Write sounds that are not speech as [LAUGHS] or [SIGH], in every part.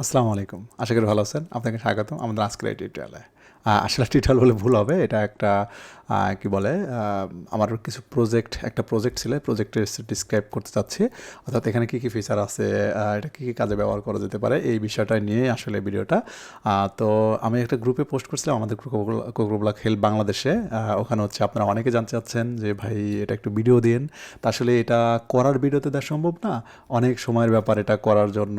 আসসালামু আলাইকুম। আশা করি ভালো আছেন। আপনাকে স্বাগতম আমাদের আজকের এই টিউটোরিয়ালে আসলে টিউটোরিয়াল বলে ভুল হবে। এটা একটা কি বলে আমার কিছু প্রজেক্ট একটা প্রজেক্ট ছিল। প্রজেক্টের ডিসক্রাইব করতে চাচ্ছি। অর্থাৎ এখানে কী কী ফিচার আছে এটা কী কী কাজে ব্যবহার করা যেতে পারে, এই বিষয়টা নিয়ে আসলে ভিডিওটা তো আমি একটা গ্রুপে পোস্ট করছিলাম আমাদের কোকরোবলাক হেল্প বাংলাদেশে ওখানে হচ্ছে আপনারা অনেকে জানতে চাচ্ছেন যে, ভাই, এটা একটু ভিডিও দিন। তা আসলে এটা করার ভিডিওতে দেওয়া সম্ভব না। অনেক সময়ের ব্যাপার এটা করার জন্য।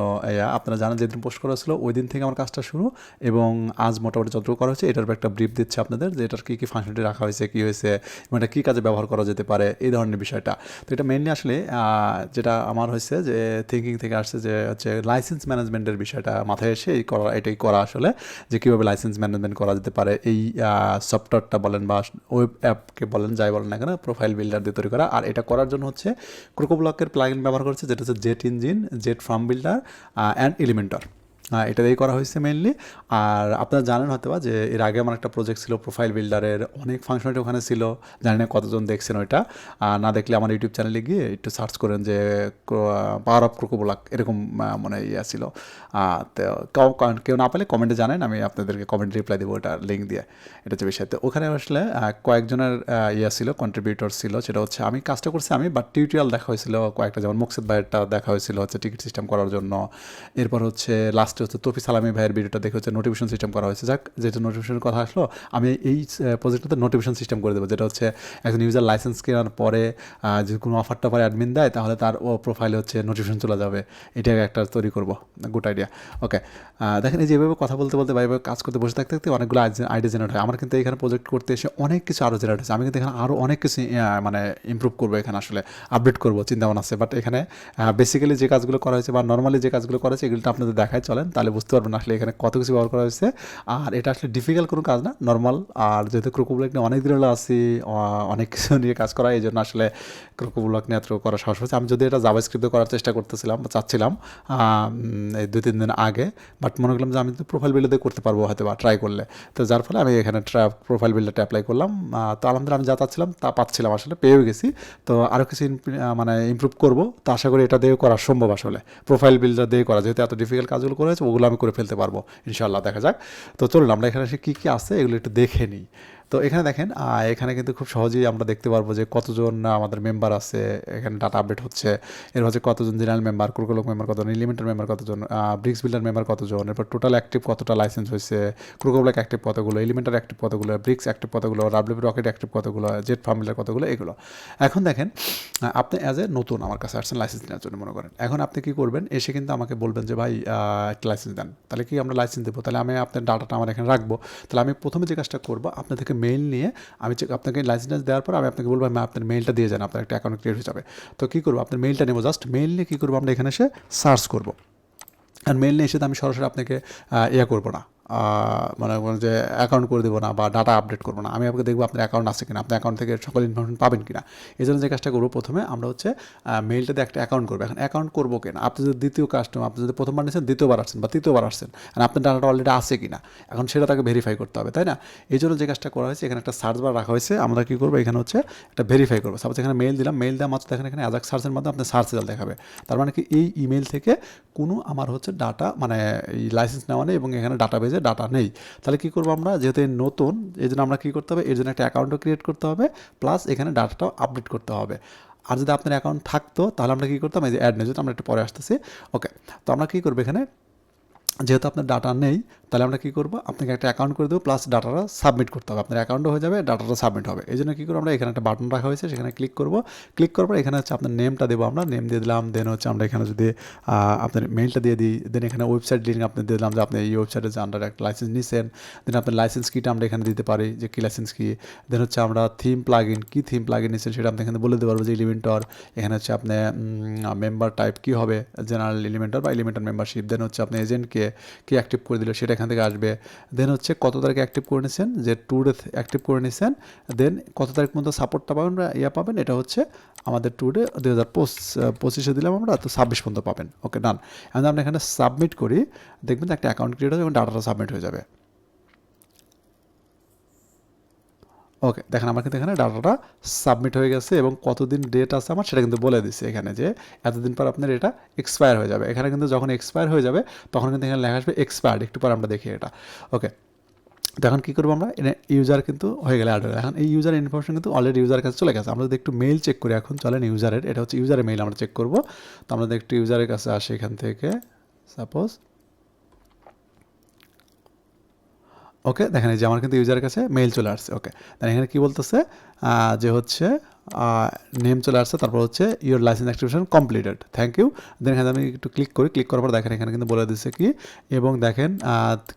আপনারা জানেন যেদিন পোস্ট করা ছিল, ওই দিন থেকে আমার কাজটা শুরু এবং আজ মোটামুটি যতটুকু করা হয়েছে এটার একটা ব্রিফ দিচ্ছে আপনাদের যে এটার কী কী ফাংশনটি রাখা হয়েছে, কী হয়েছে, এবং এটা কী কাজে ব্যবহার করা যেতে পারে, এই ধরনের বিষয়টা। তো এটা মেনলি আসলে যেটা আমার হয়েছে যে থিঙ্কিং থেকে আসছে যে হচ্ছে লাইসেন্স ম্যানেজমেন্টের বিষয়টা মাথায় এসে এই করা, এটাই করা আসলে, যে কীভাবে লাইসেন্স ম্যানেজমেন্ট করা যেতে পারে, এই সফটওয়্যারটা বলেন বা ওয়েব অ্যাপকে বলেন, যাই বলেন না কেন প্রোফাইল বিল্ডার দিয়ে তৈরি করা। আর এটা করার জন্য হচ্ছে ক্রোকো ব্লকের প্লাগইন ব্যবহার করছে, যেটা হচ্ছে jet engine jet form builder and Elementor এটা দিয়েই করা হয়েছে মেনলি আর আপনারা জানেন হয়তো বা যে এর আগে আমার একটা প্রজেক্ট ছিল প্রোফাইল বিল্ডারের অনেক ফাংশনালিটি ওখানে ছিল। জানি না কতজন দেখছেন ওইটা। না দেখলে আমার ইউটিউব চ্যানেলে গিয়ে একটু সার্চ করেন যে পাওয়ার অফ ক্রোকোবোলাক এরকম মানে ইয়ে ছিল। তো কেউ- না পেলে কমেন্টে জানেন, আমি আপনাদেরকে কমেন্ট রিপ্লাই দেবো ওটা লিঙ্ক দিয়ে। এটা হচ্ছে বিষয়। তো ওখানে আসলে কয়েকজনের ইয়ে ছিল কন্ট্রিবিউটর ছিল, সেটা হচ্ছে আমি কাজটা করছি আমি বাট টিউটোরিয়াল দেখা হয়েছিল কয়েকটা, যেমন মুকসেদ ভাইয়েরটা দেখা হয়েছিল হচ্ছে টিকিট সিস্টেম করার জন্য। এরপর হচ্ছে লাস্টে হচ্ছে তফি সালামি ভাইয়ের ভিডিওটা দেখে হচ্ছে নোটিফিকেশন সিস্টেম করা হয়েছে। যাক যেটা নোটিফিকেশনের কথা আসলো, আমি এই প্রজেক্টটাতে নোটিফিকেশন সিস্টেম করে দেবো, যেটা হচ্ছে একজন ইউজার লাইসেন্স কেনার পরে যদি কোনো অফারটা পরে অ্যাডমিন দেয়, তাহলে তার ও প্রোফাইলে হচ্ছে নোটিফিকেশন চলে যাবে। এটা একটা তৈরি করব। গুড আইডিয়া ওকে দেখেন এই যেভাবে কথা বলতে বলতে বা এভাবে কাজ করতে বসে থাকতে থাকতে অনেকগুলো আইডিয়া জেনারেট হয়। আমার কিন্তু এখানে প্রজেক্ট করতে এসে অনেক কিছু আরও জেনারেট হয়েছে। আমি কিন্তু এখানে আরও অনেক কিছু মানে ইমপ্রুভ করব এখানে আসলে আপডেট করব চিন্তা ভাবনা আছে। বাট এখানে বেসিক্যালি যে কাজগুলো করা হয়েছে বা নর্মালি যে কাজগুলো করা হয়েছে এগুলো আপনাদের দেখায় চলেন তাহলে বুঝতে পারবেন আসলে এখানে কত কিছু ব্যবহার করা হয়েছে। আর এটা আসলে ডিফিকাল্ট কোনো কাজ না নর্মাল আর যেহেতু ক্রোকোব্লক নিয়ে অনেক দিন হলো আহ, অনেক কিছু নিয়ে কাজ করা এই জন্য আসলে ক্রোকোব্লক নিয়ে এত করা সাহস হয়েছে। আমি যদি এটা জাভা স্ক্রিপ্টে করার চেষ্টা করতেছিলাম বা চাচ্ছিলাম এই দুই তিন দিন আগে বাট মনে করলাম যে আমি তো প্রোফাইল বিল্ডে করতে পারব হয়তো বা ট্রাই করলে। তো যার ফলে আমি এখানে প্রোফাইল বিল্ডারটা অ্যাপ্লাই করলাম। তো আলহামদুলিল্লাহ আমি যা চাচ্ছিলাম তা পাচ্ছিলাম আসলে পেয়েও গেছি। তো আরও কিছু মানে ইমপ্রুভ করব। তো আশা করি এটা দিয়ে করা সম্ভব আসলে প্রোফাইল বিল্ডার দিয়ে করা যেহেতু এত ডিফিকাল্ট কাজগুলো করেছে ওগুলো আমি করে ফেলতে পারব। ইনশাল্লাহ দেখা যাক। তো চলুন, আমরা এখানে এসে কী কী আছে এগুলো একটু দেখে নিই। তো এখানে দেখেন এখানে কিন্তু খুব সহজেই আমরা দেখতে পারব যে কতজন আমাদের মেম্বার আছে, এখানে ডাটা আপডেট হচ্ছে। এর হচ্ছে কতজন জেনারেল মেম্বার কুরকুলক মেম্বার কতজন এলিমেন্টার মেম্বার কতজন ব্রিক্স বিল্ডার মেম্বার কতজন, এরপর টোটাল অ্যাক্টিভ কতটা লাইসেন্স হয়েছে কুরকুলক অ্যাক্টিভ কতগুলো এলিমেন্টার অ্যাক্টিভ কতগুলো ব্রিক্স অ্যাক্টিভ কতগুলো ডাব্লিউ রকেট অ্যাক্টিভ কতগুলো জেট ফার্ম বিল্ডার কতগুলো, এগুলো। এখন দেখেন আপনি অ্যাজ এ নতুন আমার কাছে আসছেন লাইসেন্স নেওয়ার জন্য মনে করেন। এখন আপনি কি করবেন? এসে কিন্তু আমাকে বলবেন যে, ভাই একটা লাইসেন্স দেন। তাহলে কি আমরা লাইসেন্স দেবো? তাহলে আমি আপনার ডাটাটা আমার এখানে রাখব। তাহলে আমি প্রথমে যে কাজটা করব আপনার থেকে মেইল নিয়ে আমি আপনাকে লাইসেন্স দেওয়ার পর আমি আপনাকে বলব আমি আপনার মেইলটা দিয়ে যান, আপনার একটা অ্যাকাউন্ট ক্রিয়েট হয়ে যাবে। তো কী করব? আপনার মেইলটা নেব। জাস্ট মেইল নিয়ে কী করব? আমরা এখানে এসে সার্চ করব। আর মেইল নিয়ে এসে আমি সরাসরি আপনাকে ইয়ে করব না। মনে করেন যে অ্যাকাউন্ট করে দেবো না বা ডাটা আপডেট করব না। আমি আপনাকে দেখব আপনার অ্যাকাউন্ট আছে কিনা, আপনার অ্যাকাউন্ট থেকে সকল ইনফরমেশন পাবেন কিনা। এই জন্য যে কাজটা করব প্রথমে আমরা হচ্ছে মেইলটাতে একটা অ্যাকাউন্ট করব। এখন অ্যাকাউন্ট করব কেনা? আপনি যদি দ্বিতীয় কাস্টমার আপনি যদি প্রথমবার নিয়েছেন, দ্বিতীয়বার আসছেন বা তৃতীয়বার আসছেন, আর আপনার ডাটাটা অলরেডি আছে কিনা, এখন সেটা তাকে ভেরিফাই করতে হবে, তাই না? এই জন্য যে কাজটা করা হয়েছে, এখানে একটা সার্চ বার রাখা হয়েছে। আমরা কী করব? এখানে হচ্ছে একটা ভেরিফাই করব। সাপোজ এখানে মেইল দিলাম মেইল দেওয়া মাত্র দেখেন এখানে অ্যাজাক সার্চের মাধ্যমে আপনার সার্চ রেজাল্ট দেখাবে। তার মানে কি এই ইমেল থেকে কোনো আমার হচ্ছে ডাটা মানে এই লাইসেন্স নেওয়া নেই এবং এখানে ডাটা বেজে ডাটা নেই। তাহলে কি করব আমরা? যেহেতু নতুন এই জন্য আমরা কী করতে হবে? এর জন্য একটা অ্যাকাউন্টও ক্রিয়েট করতে হবে প্লাস এখানে ডাটাটাও আপডেট করতে হবে। আর যদি আপনার অ্যাকাউন্ট থাকতো, তাহলে আমরা কী করতাম? এই যে অ্যাড নিয়ে আমরা একটু পরে আসতেছি। ওকে তো আমরা কী করব এখানে? যেহেতু আপনার ডাটা নেই, তাহলে আমরা কী করব? আপনাকে একটা অ্যাকাউন্ট করে দেবো প্লাস ডাটাটা সাবমিট করতে হবে। আপনার অ্যাকাউন্টও হয়ে যাবে ডাটাটা সাবমিট হবে। এই জন্য কী করব আমরা? এখানে একটা বাটন রাখা হয়েছে, সেখানে ক্লিক করব। ক্লিক করার পর এখানে হচ্ছে আপনার নেমটা দেবো আমরা। নেম দিয়ে দিলাম দেন হচ্ছে আমরা এখানে যদি আপনার মেইলটা দিয়ে দিই দেন এখানে ওয়েবসাইট লিঙ্ক আপনি দিয়ে দিলাম যে আপনি এই ওয়েবসাইটে যে আন্ডার একটা লাইসেন্স নিছেন দেন আপনার লাইসেন্স কিটা আমরা এখানে দিতে পারি, যে কী লাইসেন্স কী দেন হচ্ছে আমরা থিম প্লাগ ইন কী থিম প্লাগ ইন নিচ্ছেন সেটা আপনি এখানে বলে দিতে পারব যে এলিমেন্টর এখানে হচ্ছে আপনি মেম্বার টাইপ কী হবে? জেনারেল এলিমেন্টর বা এলিমেন্টার মেম্বারশিপ দেন হচ্ছে আপনি এজেন্টকে কি অ্যাক্টিভ করে দিল সেটা এখান থেকে আসবে। দেন হচ্ছে কত তারিখ অ্যাক্টিভ করে নিয়েছেন যে টু ডে অ্যাক্টিভ করে নিয়েছেন দেন কত তারিখ পর্যন্ত সাপোর্টটা পাবেন ইয়া পাবেন? এটা হচ্ছে আমাদের টু ডে দু হাজার পঁচিশে দিলাম আমরা, তো ছাব্বিশ পর্যন্ত পাবেন। ওকে ডান এখন আমরা এখানে সাবমিট করি, দেখবেন একটা অ্যাকাউন্ট ক্রিয়েট হবে এবং ডাটাটা সাবমিট হয়ে যাবে। ওকে, দেখেন আমার কিন্তু এখানে ডাটাটা সাবমিট হয়ে গেছে এবং কতদিন ডেট আছে আমার সেটা কিন্তু বলে দিচ্ছে এখানে যে এতদিন পর আপনার এটা এক্সপায়ার হয়ে যাবে। এখানে কিন্তু যখন এক্সপায়ার হয়ে যাবে, তখন কিন্তু এখানে লেখা আসবে এক্সপায়ার্ড একটু পর আমরা দেখি এটা। ওকে তো কী করব আমরা? ইউজার কিন্তু হয়ে গেলে অ্যাড এখন এই ইউজার ইনফরমেশন কিন্তু অলরেডি ইউজার কাছে চলে গেছে। আমরা যদি একটু মেইল চেক করি, এখন চলেন ইউজারের এটা হচ্ছে ইউজারের মেইল আমরা চেক করব। তো আমরা একটু ইউজারের কাছে আসি এখান থেকে সাপোজ ওকে দেখেন এই যে আমার কিন্তু ইউজারের কাছে মেইল চলে আসছে। ওকে দেন এখানে কী বলতেছে? যে হচ্ছে নেম চলে আসছে, তারপর হচ্ছে your licence activation completed thank you then এখানে আমি একটু ক্লিক করি ক্লিক করার পর দেখেন এখানে কিন্তু বলে দিচ্ছে কি, এবং দেখেন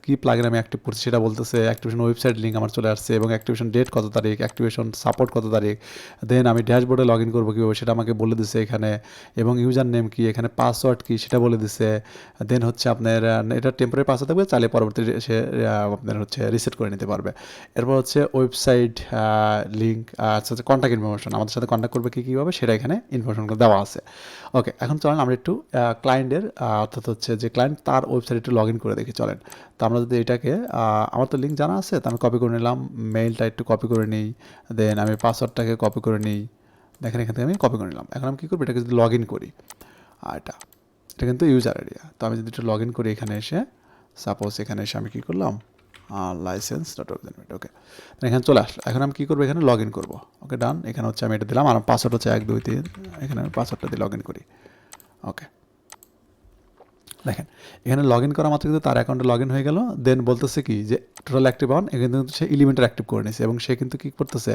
কি প্লাগিন আমি অ্যাক্টিভ করছি সেটা বলতেছে অ্যাক্টিভেশন ওয়েবসাইট লিঙ্ক আমার চলে আসছে, এবং অ্যাক্টিভেশন ডেট কত তারিখ অ্যাক্টিভেশন সাপোর্ট কত তারিখ দেন আমি ড্যাশবোর্ডে লগ ইন করব কীভাবে সেটা আমাকে বলে দিচ্ছে এখানে, এবং ইউজার নেম কি, এখানে পাসওয়ার্ড কি সেটা বলে দিচ্ছে দেন হচ্ছে আপনার এটা টেম্পোরারি পাসওয়ার্ড থাকবে, চাইলে পরবর্তী সে আপনার হচ্ছে রিসেট করে নিতে পারবে। এরপর হচ্ছে ওয়েবসাইট লিঙ্ক আচ্ছা কন্ট্যাক্ট ইনফরমেশন আমাদের সাথে কন্ট্যাক্ট করবে কী কীভাবে, সেটা এখানে ইনফরমেশনগুলো দেওয়া আছে। ওকে এখন চলেন আমরা একটু ক্লায়েন্টের অর্থাৎ হচ্ছে যে ক্লায়েন্ট তার ওয়েবসাইট একটু লগ ইন করে দেখি, চলেন। তো আমরা যদি এটাকে আমার তো লিঙ্ক জানা আছে, তো আমি কপি করে নিলাম মেইলটা একটু কপি করে নিই দেন আমি পাসওয়ার্ডটাকে কপি করে নিই, দেখেন এখান থেকে আমি কপি করে নিলাম। এখন আমি কী করব, এটাকে যদি লগ ইন করি আর এটা এটা কিন্তু ইউজার এরিয়া তো আমি যদি একটু লগ ইন করি এখানে এসে সাপোজ এখানে এসে আমি কী করলাম লাইসেন্স ডট ওকে এখানে চলে আসলো। এখন আমি কী করব? এখানে লগ ইন করব। ওকে ডান এখানে হচ্ছে আমি এটা দিলাম। আর পাসওয়ার্ড হচ্ছে এক, দুই, তিন। এখানে আমি পাসওয়ার্ডটা দিয়ে লগ ইন করি। ওকে দেখেন, এখানে লগ ইন করা মাত্র কিন্তু তার অ্যাকাউন্টে লগ ইন হয়ে গেল। দেন বলতেছে কি যে টোটাল অ্যাক্টিভ অন এখানে কিন্তু সে ইলিমেন্টার অ্যাক্টিভ করে নিয়েছে এবং সে কিন্তু কী করতেছে,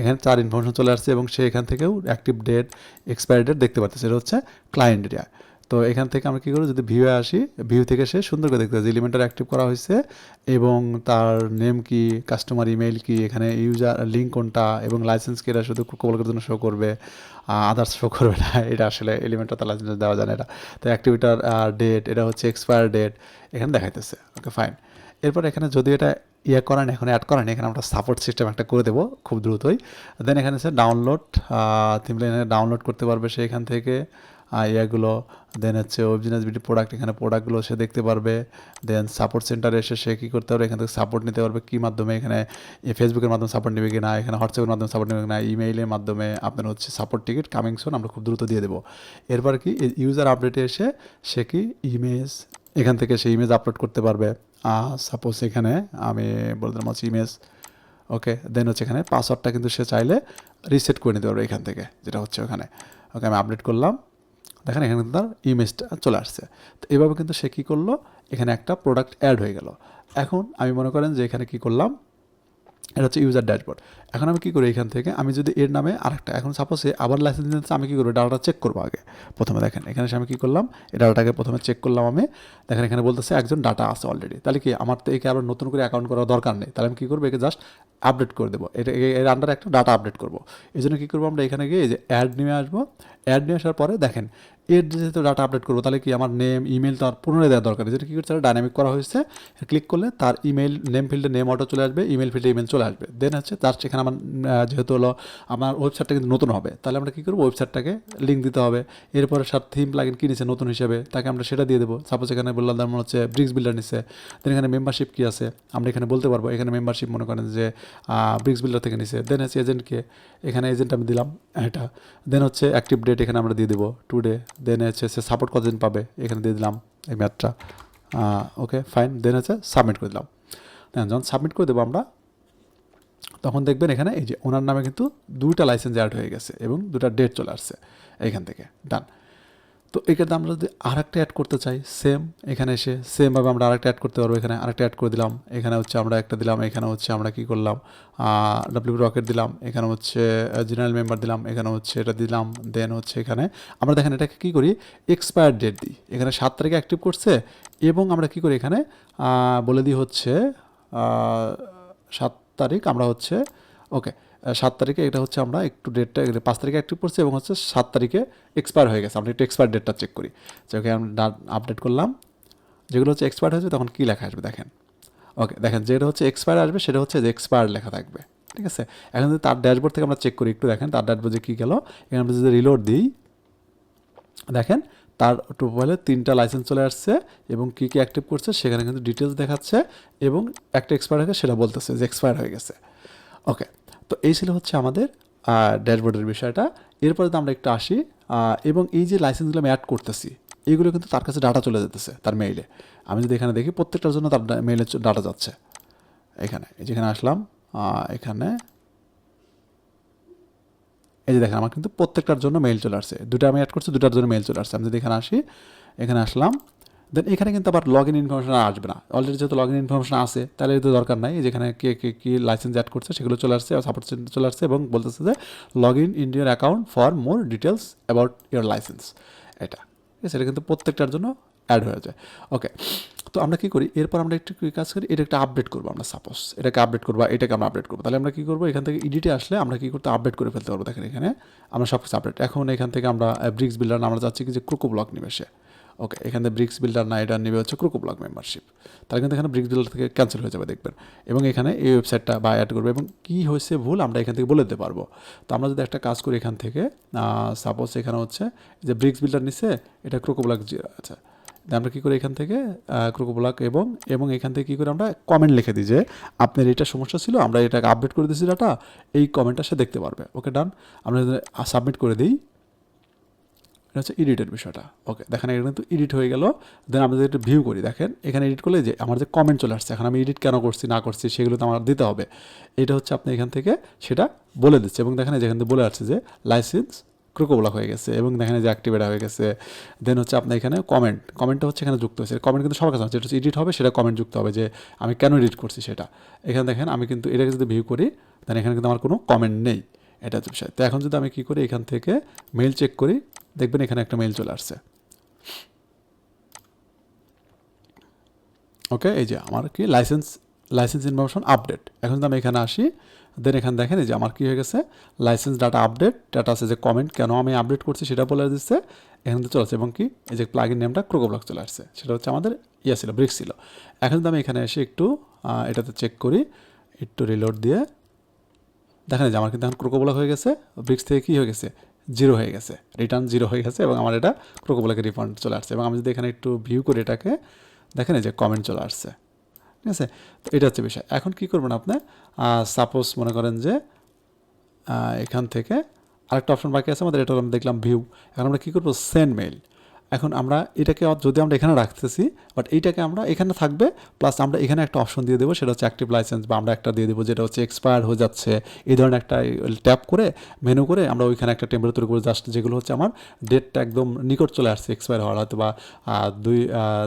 এখানে চার ইনফরমেশন চলে আসছে এবং সে এখান থেকেও অ্যাক্টিভ ডেট এক্সপায়ারি ডেট দেখতে পাচ্ছে। এটা হচ্ছে ক্লায়েন্ট এরিয়া তো এখান থেকে আমরা কী করি? যদি ভিউয়ে আসি ভিউ থেকে সে সুন্দর করে দেখতে যে ইলিমেন্টার অ্যাক্টিভ করা হয়েছে এবং তার নেম কি কাস্টমার ইমেইল কি, এখানে ইউজার লিঙ্ক কোনটা এবং লাইসেন্স কি এটা শুধু কলকাতার জন্য শো করবে আদার্স শো করবে না? [LAUGHS] এটা আসলে এলিমেন্টার তার লাইসেন্স দেওয়া যায় না। এটা তো অ্যাক্টিভিটার ডেট এটা হচ্ছে এক্সপায়ার ডেট এখানে দেখাইতেছে। ওকে ফাইন এরপর এখানে যদি এটা ইয়ে করেন, এখন অ্যাড করেন, এখানে আমরা সাপোর্ট সিস্টেম একটা করে দেবো খুব দ্রুতই। দেন এখানে সে ডাউনলোড তিনলে এখানে ডাউনলোড করতে পারবে সে এখান থেকে। ইয়েগুলো দেন হচ্ছে অরিজিনাল বিটি প্রোডাক্ট এখানে প্রোডাক্টগুলো সে দেখতে পারবে। দেন সাপোর্ট সেন্টারে এসে সে কী করতে পারবে? এখান থেকে সাপোর্ট নিতে পারবে কী মাধ্যমে? এখানে ফেসবুকের মাধ্যমে সাপোর্ট নেবে কিনা এখানে হোয়াটসঅ্যাপের মাধ্যমে সাপোর্ট নেবে কিনা ইমেইলের মাধ্যমে আপনার হচ্ছে সাপোর্ট টিকিট কামিং সোন আমরা খুব দ্রুত দিয়ে দেবো। এরপর কি? ইউজার আপডেটে এসে সে কি ইমেজ এখান থেকে সে ইমেজ আপলোড করতে পারবে। সাপোজ এখানে আমি বলে দিলাম হচ্ছে ইমেজ ওকে দেন হচ্ছে এখানে পাসওয়ার্ডটা কিন্তু সে চাইলে রিসেট করে নিতে পারবে এখান থেকে, যেটা হচ্ছে ওখানে। ওকে আমি আপডেট করলাম। দেখেন এখানে কিন্তু তার ইমেজটা চলে আসছে। তো এভাবে কিন্তু সে কী করল? এখানে একটা প্রোডাক্ট অ্যাড হয়ে গেল। এখন আমি মনে করেন যে এখানে কী করলাম? এটা হচ্ছে ইউজার ড্যাশবোর্ড এখন আমি কী করি এখান থেকে? আমি যদি এর নামে আরেকটা, এখন সাপোজ আবার লাইসেন্স দিতে আমি কী করব? ডাটাটা চেক করব আগে। প্রথমে দেখেন, এখানে এসে আমি কী করলাম? এই ডাটাটাকে প্রথমে চেক করলাম আমি। দেখেন, এখানে বলতেছে একজন ডাটা আছে অলরেডি তাহলে কি আমার তো একে আবার নতুন করে অ্যাকাউন্ট করার দরকার নেই। তাহলে আমি কী করব? একে জাস্ট আপডেট করে দেবো। এটা এর আন্ডারে একটা ডাটা আপডেট করব। এই জন্য কী করব আমরা এখানে গিয়ে যে অ্যাড নিয়ে আসব। অ্যাড নিয়ে আসার পরে দেখেন এর যেহেতু ডাটা আপডেট করব, তাহলে কি আমার নেম ইমেল তার পুনরায় দেওয়ার দরকার যেটা কী করছে ডাইনামিক করা হয়েছে ক্লিক করলে তার ইমেল নেম ফিল্ডে নেম অটো চলে আসবে ইমেল ফিল্ডে ইমেল চলে আসবে। দেন হচ্ছে তার সেখানে আমার যেহেতু হলো আমার ওয়েবসাইটটা কিন্তু নতুন হবে, তাহলে আমরা কী করব ওয়েবসাইটটাকে লিঙ্ক দিতে হবে। এরপরে সার থিম প্লাগিন কী নিচ্ছে নতুন হিসেবে, তাকে আমরা সেটা দিয়ে দেবো। সাপোজ এখানে বললাম যেমন হচ্ছে ব্রিক্স বিল্ডার নিচ্ছে দেন এখানে মেম্বারশিপ কী আছে, আমরা এখানে বলতে পারব, এখানে মেম্বারশিপ মনে করেন যে ব্রিক্স বিল্ডার থেকে নিছে। দেন হচ্ছে এজেন্টকে এখানে এজেন্ট আমি দিলাম, এটা। দেন হচ্ছে অ্যাক্টিভ ডেট এখানে আমরা দিয়ে দেবো টুডে দেন হচ্ছে সে সাপোর্ট কতদিন পাবে? এখানে দিয়ে দিলাম এই ম্যাথটা ওকে ফাইন দেন হচ্ছে সাবমিট করে দিলাম। যখন সাবমিট করে দেবো আমরা, তখন দেখবেন এখানে এই যে ওনার নামে কিন্তু দুইটা লাইসেন্স অ্যাড হয়ে গেছে এবং দুটা ডেট চলে আসছে এইখান থেকে। ডান তো এক্ষেত্রে আমরা যদি আরেকটা অ্যাড করতে চাই সেম এখানে এসে সেমভাবে আমরা আরেকটা অ্যাড করতে পারব। এখানে আরেকটা অ্যাড করে দিলাম, এখানে হচ্ছে আমরা একটা দিলাম, এখানে হচ্ছে আমরা কি করলাম? ডাব্লিউ রকেট দিলাম, এখানে হচ্ছে জেনারেল মেম্বার দিলাম, এখানে হচ্ছে এটা দিলাম দেন হচ্ছে এখানে আমরা দেখেন এটাকে কী করি? এক্সপায়ার ডেট দিই। এখানে সাত তারিখে অ্যাক্টিভ করছে এবং আমরা কি করি এখানে? বলে দিই হচ্ছে সাত তারিখ আমরা হচ্ছে ওকে সাত তারিখে এটা হচ্ছে আমরা একটু ডেটটা পাঁচ তারিখে অ্যাক্টিভ করছি এবং হচ্ছে সাত তারিখে এক্সপায়ার হয়ে গেছে। আমরা একটু এক্সপায়ার ডেটটা চেক করি। যে ওকে আমি আপডেট করলাম। যেগুলো হচ্ছে এক্সপায়ার হয়েছে, তখন কী লেখা আসবে দেখেন। ওকে, দেখেন, যেটা হচ্ছে এক্সপায়ার আসবে, সেটা হচ্ছে যে এক্সপায়ার লেখা থাকবে। ঠিক আছে? এখন যদি তার ড্যাশবোর্ড থেকে আমরা চেক করি, একটু দেখেন, তার ড্যাশবোর্ডে কী গেল? এখানে আমরা যদি রিলোড দিই, দেখেন, তার টোবাইলে তিনটা লাইসেন্স চলে আসছে এবং কী কী অ্যাক্টিভ করছে, সেখানে কিন্তু ডিটেলস দেখাচ্ছে এবং একটা এক্সপায়ার হয়ে সেটা বলতেছে যে এক্সপায়ার হয়ে গেছে। ওকে তো এই ছিল হচ্ছে আমাদের ড্যাশবোর্ডের বিষয়টা। এরপরে তো আমরা একটু আসি এবং এই যে লাইসেন্সগুলো আমি অ্যাড করতেছি এইগুলো কিন্তু তার কাছে ডাটা চলে যেতেছে তার মেইলে আমি যদি এখানে দেখি, প্রত্যেকটার জন্য তার মেইলে ডাটা যাচ্ছে। এখানে, এই যেখানে আসলাম এখানে, এই যে দেখেন, আমার কিন্তু প্রত্যেকটার জন্য মেইল চলে আসছে। দুটো আমি অ্যাড করছি দুটার জন্য মেইল চলে আসছে। আমি যদি এখানে আসি, এখানে আসলাম দেন এখানে কিন্তু আবার লগ ইন ইনফরমেশন আসবে না। অলরেডি যেহেতু লগ ইন ইনফরমেশন আছে, তাহলে তো দরকার নাই। যেখানে কে কে, কী লাইসেন্স অ্যাড করছে, সেগুলো চলে আসছে সাপোর্ট সেন্টার চলে আসছে এবং বলতেছে যে log in in your account for more details about your licence এটা। ঠিক আছে এটা কিন্তু প্রত্যেকটার জন্য অ্যাড হয়ে যায়। ওকে তো আমরা কী করি? এরপর আমরা একটু কাজ করি? এটা একটা আপডেট করব আমরা সাপোজ এটাকে আপডেট করব এটাকে আমরা আপডেট করব। তাহলে আমরা কী করব? এখান থেকে এডিটে আসলে আমরা কী করতে আপডেট করে ফেলতে পারব। দেখেন এখানে আমরা সব কিছু আপডেট এখন এখান থেকে আমরা ব্রিক্স বিল্ডার আমরা যাচ্ছি কি যে ক্রোকো ব্লক নিবে সে। ওকে এখান ব্রিক্স বিল্ডার না, এটা নেবে হচ্ছে ক্রুকো ব্লক মেম্বারশিপ তাহলে কিন্তু এখানে ব্রিক্স বিল্ডার থেকে ক্যান্সেল হয়ে যাবে, দেখবেন। এবং এখানে এই ওয়েবসাইটটা বা অ্যাড করবে, এবং কী হয়েছে ভুল আমরা এখান থেকে বলে দিতে পারব। তো আমরা যদি একটা কাজ করি এখান থেকে সাপোজ এখানে হচ্ছে যে ব্রিক্স বিল্ডার নিছে, এটা ক্রুকো ব্লক আচ্ছা দিয়ে আমরা কী করি এখান থেকে ক্রোকো ব্লক এবং এবং এখান থেকে কী করে আমরা কমেন্ট লিখে দিই যে, আপনার এটা সমস্যা ছিল, আমরা এটাকে আপডেট করে দিয়েছি ডাটা এই কমেন্টটা সে দেখতে পারবে। ওকে ডান আমরা সাবমিট করে দিই এটা হচ্ছে এডিটের বিষয়টা। ওকে দেখেন এটা কিন্তু এডিট হয়ে গেল। দেন আমরা যদি একটু ভিউ করি, দেখেন, এখানে এডিট করলে যে আমার যে কমেন্ট চলে আসছে, এখন আমি এডিট কেন করছি, না করছি, সেগুলো তো আমার দিতে হবে। এটা হচ্ছে আপনি এখান থেকে সেটা বলে দিচ্ছে। এবং দেখেন যেখান থেকে বলে আসছে যে লাইসেন্স ক্রোকো ব্লক হয়ে গেছে। এবং দেখেন যে অ্যাক্টিভেট হয়ে গেছে। দেন হচ্ছে আপনার এখানে কমেন্ট কমেন্টটা হচ্ছে এখানে যুক্ত হয়েছে। কমেন্ট কিন্তু সবার কাছে যেটা এডিট হবে, সেটা কমেন্ট যুক্ত হবে যে, আমি কেন এডিট করছি সেটা? এখানে দেখেন আমি কিন্তু এটাকে যদি ভিউ করি দেন এখানে কিন্তু আমার কোনো কমেন্ট নেই। এটা বিষয়। তো এখন যদি আমি কী করি, এখান থেকে মেল চেক করি দেখবেন এখানে একটা মেল চলে আসছে। ওকে এই যে আমার কি লাইসেন্স লাইসেন্স ইনফরমেশন আপডেট এখন যদি আমি এখানে আসি দেন এখানে দেখেন এই যে আমার কী হয়ে গেছে লাইসেন্স ডাটা আপডেট ডাটা আছে যে কমেন্ট কেন আমি আপডেট করছি সেটা বলে দিচ্ছে। এখান চলে আসছে এবং কি, এই যে প্লাগিন নেমটা ক্রোকো ব্লক চলে আসছে। সেটা হচ্ছে আমাদের ইয়ে ছিল ব্রিক্স ছিল। এখন যদি আমি এখানে এসে একটু এটাতে চেক করি, একটু রিলোড দিয়ে, দেখেন যে আমার কিন্তু এখন ক্রোকো ব্লক হয়ে গেছে ব্রিক্স থেকে কী হয়ে গেছে? জিরো হয়ে গেছে। রিটার্ন জিরো হয়ে গেছে এবং আমার এটা ক্রোকোবলাকে রিফান্ড চলে আসছে। এবং আমি যদি এখানে একটু ভিউ করে এটাকে, দেখেন যে কমেন্ট চলে আসছে। ঠিক আছে? তো এটা হচ্ছে বিষয়। এখন কী করবেন আপনি? সাপোজ মনে করেন যে এখান থেকে আরেকটা অপশন বাকি আছে, আমাদের এটা দেখলাম ভিউ এখন আমরা কী করব? সেন্ড মেইল এখন আমরা এটাকে যদি আমরা এখানে রাখতেছি বাট এইটাকে আমরা এখানে থাকবে প্লাস আমরা এখানে একটা অপশন দিয়ে দেবো, সেটা হচ্ছে অ্যাক্টিভ লাইসেন্স বা আমরা একটা দিয়ে দেবো যেটা হচ্ছে এক্সপায়ার হয়ে যাচ্ছে। এই ধরনের একটা ট্যাপ করে মেনু করে আমরা ওইখানে একটা টেম্পারেচার করে জাস্ট যেগুলো হচ্ছে আমার ডেটটা একদম নিকট চলে আসছে এক্সপায়ার হওয়ার হয়তো বা দুই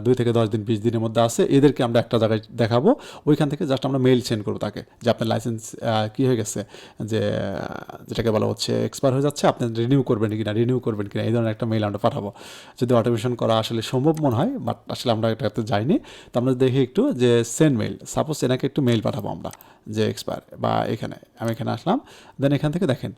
দুই থেকে দশ দিন, বিশ দিনের মধ্যে আসে এদেরকে আমরা একটা জায়গায় দেখাবো, ওইখান থেকে জাস্ট আমরা মেইল সেন্ড করব তাকে, যে আপনার লাইসেন্স কী হয়ে গেছে, যে, যেটাকে বলা হচ্ছে এক্সপায়ার হয়ে যাচ্ছে, আপনি রিনিউ করবেন কিনা রিনিউ করবেন কিনা, এই ধরনের একটা মেইল আমরা পাঠাবো। যদি অটোমেশন করা আসলে সম্ভব মনে হয় বাট আসলে আমরা এটা এটাতে যাইনি। তো আমরা দেখি একটু যে সেন্ড মেইল সাপোজ এনাকে একটু মেইল পাঠাবো আমরা যে এক্সপায়ার বা এখানে। আমি এখানে আসলাম দেন এখান থেকে দেখেন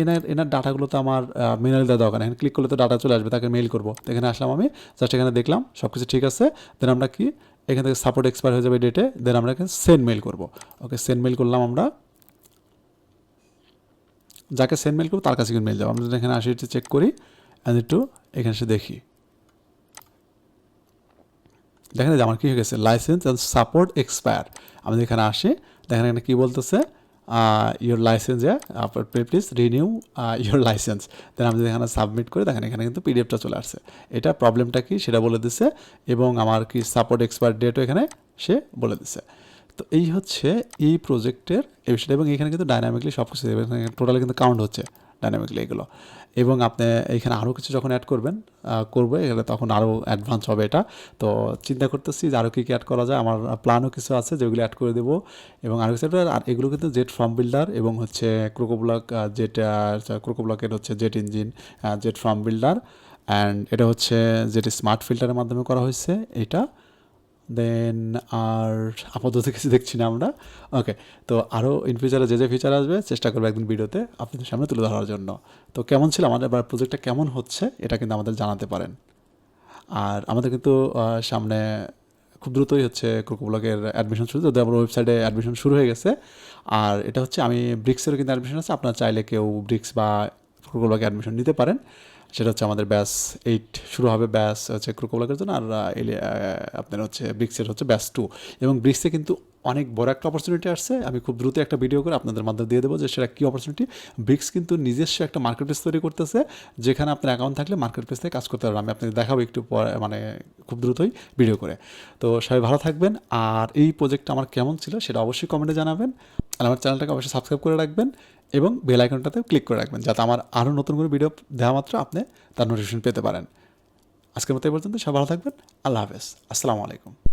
এনার এনার ডাটাগুলো তো আমার মেনাল দেওয়া দরকার। এখানে ক্লিক করলে তো ডাটা চলে আসবে, তাকে মেইল করব। এখানে আসলাম আমি জাস্ট এখানে দেখলাম সব কিছু ঠিক আছে। দেন আমরা কি, এখান থেকে সাপোর্ট এক্সপায়ার হয়ে যাবে ডেটে দেন আমরা এখানে সেন্ড মেইল করব। ওকে সেন্ড মেইল করলাম আমরা। যাকে সেন্ড মেইল করব, তার কাছে কিন্তু মেইল যাব। আমরা এখানে আসি চেক করি অ্যান্ড একটু এখানে এসে দেখি। দেখেন যে আমার কী হয়ে গেছে? লাইসেন্স অ্যান্ড সাপোর্ট এক্সপায়ার আমি এখানে আসি, দেখেন এখানে কী বলতেছে? ইয়োর লাইসেন্স আপনার please renew your licence then আমি এখানে সাবমিট করি, দেখেন এখানে কিন্তু পিডিএফটা চলে আসছে। এটা প্রবলেমটা কি? সেটা বলে দিছে এবং আমার কি সাপোর্ট এক্সপায়ার ডেটও এখানে সে বলে দিচ্ছে তো এই হচ্ছে এই প্রজেক্টের এই বিষয়টা এবং এখানে কিন্তু ডাইনামিকলি সব কিছু টোটালি কিন্তু কাউন্ট হচ্ছে। ডাইনামিকলি এগুলো। এবং আপনি এখানে আরও কিছু যখন অ্যাড করবেন করব, এখানে তখন আরও অ্যাডভান্স হবে এটা। তো চিন্তা করতেছি যে আরও কী কী অ্যাড করা যায়। আমার প্ল্যানও কিছু আছে যেগুলো অ্যাড করে দেবো। এবং আরও কিছু আর এগুলো কিন্তু জেট ফর্ম বিল্ডার এবং হচ্ছে ক্রোকোব্লক জেট ক্রোকোব্লকের হচ্ছে jet engine jet form builder and এটা হচ্ছে যেটি স্মার্ট ফিল্টারের মাধ্যমে করা হয়েছে এটা। দেন আর আপাতত কিছু দেখছি না আমরা। ওকে তো আরও ইন ফিউচারে যে যে ফিচার আসবে, চেষ্টা করব একদিন ভিডিওতে আপনাদের সামনে তুলে ধরার জন্য। তো কেমন ছিল আমাদের এবার প্রজেক্টটা কেমন হচ্ছে, এটা কিন্তু আমাদের জানাতে পারেন। আর আমাদের কিন্তু সামনে খুব দ্রুতই হচ্ছে কোকো ব্লগের অ্যাডমিশন শুরু, যদি আমার ওয়েবসাইটে অ্যাডমিশন শুরু হয়ে গেছে। আর এটা হচ্ছে আমি ব্রিক্সেরও কিন্তু অ্যাডমিশন আছে, আপনারা চাইলে কেউ ব্রিক্স বা ব্লগে অ্যাডমিশন নিতে পারেন। সেটা হচ্ছে আমাদের ব্যাস এইট শুরু হবে ব্যাস হচ্ছে ক্রোকোবলাকের জন্য আর আপনার হচ্ছে ব্রিক্সের হচ্ছে ব্যাস টু এবং ব্রিক্সে কিন্তু অনেক বড় একটা অপরচুনিটি আসছে। আমি খুব দ্রুত একটা ভিডিও করে আপনাদের মাধ্যমে দিয়ে দেবো যে সেটা কী অপরচুনিটি ব্রিক্স কিন্তু নিজস্ব একটা মার্কেট প্লেস তৈরি করতেছে, যেখানে আপনার অ্যাকাউন্ট থাকলে মার্কেট প্লেস থেকে কাজ করতে পারবেন। আমি আপনাদের দেখাবো একটু মানে খুব দ্রুতই ভিডিও করে। তো সবাই ভালো থাকবেন, আর এই প্রজেক্টটা আমার কেমন ছিল সেটা অবশ্যই কমেন্টে জানাবেন, আর আমার চ্যানেলটাকে অবশ্যই সাবস্ক্রাইব করে রাখবেন, এবং বেল আইকনটাতে ক্লিক করে রাখবেন, যাতে আমার আরও নতুন করে ভিডিও দেওয়া মাত্র আপনি তার নোটিফিকেশন পেতে পারেন। আজকের মতো এই পর্যন্ত সব ভালো থাকবেন, আল্লাহ হাফেজ, আসসালামু আলাইকুম।